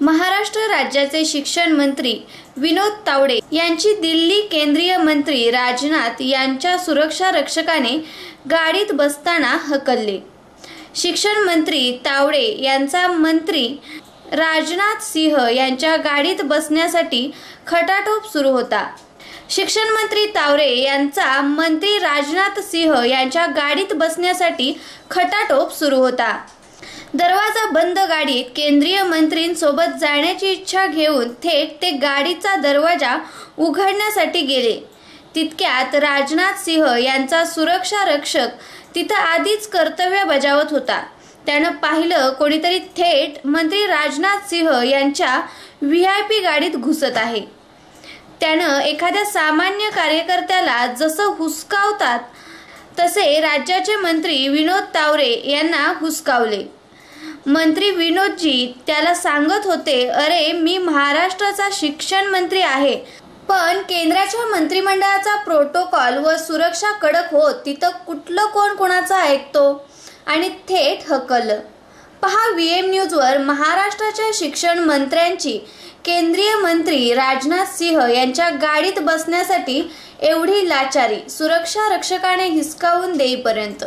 महाराष्ट्र राज्याचे शिक्षण मंत्री विनोद तावडे यांची दिल्ली केंद्रीय मंत्री राजनाथ यांच्या सुरक्षा रक्षकाने गाडीत बसताना हकलले. शिक्षण मंत्री तावडे यांचा मंत्री राजनाथ सिंह यांच्या गाडीत बसण्यासाठी खटाटोप सुरू होता. शिक्षण मंत्री तावरे यांचा मंत्री राजनाथ सिंह यांच्या गाडीत बसण्यासाठी खटाटोप सुरू होता. दरवाजा बंद गाडीत केंद्रीय मंत्रींसोबत जाण्याची इच्छा घेऊन थेट ते गाडीचा दरवाजा उघडण्यासाठी गेले. तितक्यात राजनाथ सिंह यांचा सुरक्षा रक्षक तिथं आधीच कर्तव्य बजावत होता. त्यानं पाहिलं कोणीतरी थेट मंत्री राजनाथ सिंह यांच्या व्ही आय पी गाडीत घुसत आहे. त्यानं एखाद्या सामान्य कार्यकर्त्याला जसं हुसकावतात तसे राज्याचे मंत्री विनोद तावरे यांना हुसकावले. मंत्री विनोदजी त्याला सांगत होते अरे मी महाराष्ट्राचा शिक्षण मंत्री आहे पण केंद्राच्या मंत्रिमंडळाचा प्रोटोकॉल व सुरक्षा कडक होत तिथं कुठलं कोण कोणाचं ऐकतो? आणि थेट हकल पहा व्ही एम न्यूजवर महाराष्ट्राच्या शिक्षण मंत्र्यांची. केंद्रीय मंत्री राजनाथ सिंह यांच्या गाडीत बसण्यासाठी एवढी लाचारी सुरक्षा रक्षकाने हिसकावून देईपर्यंत.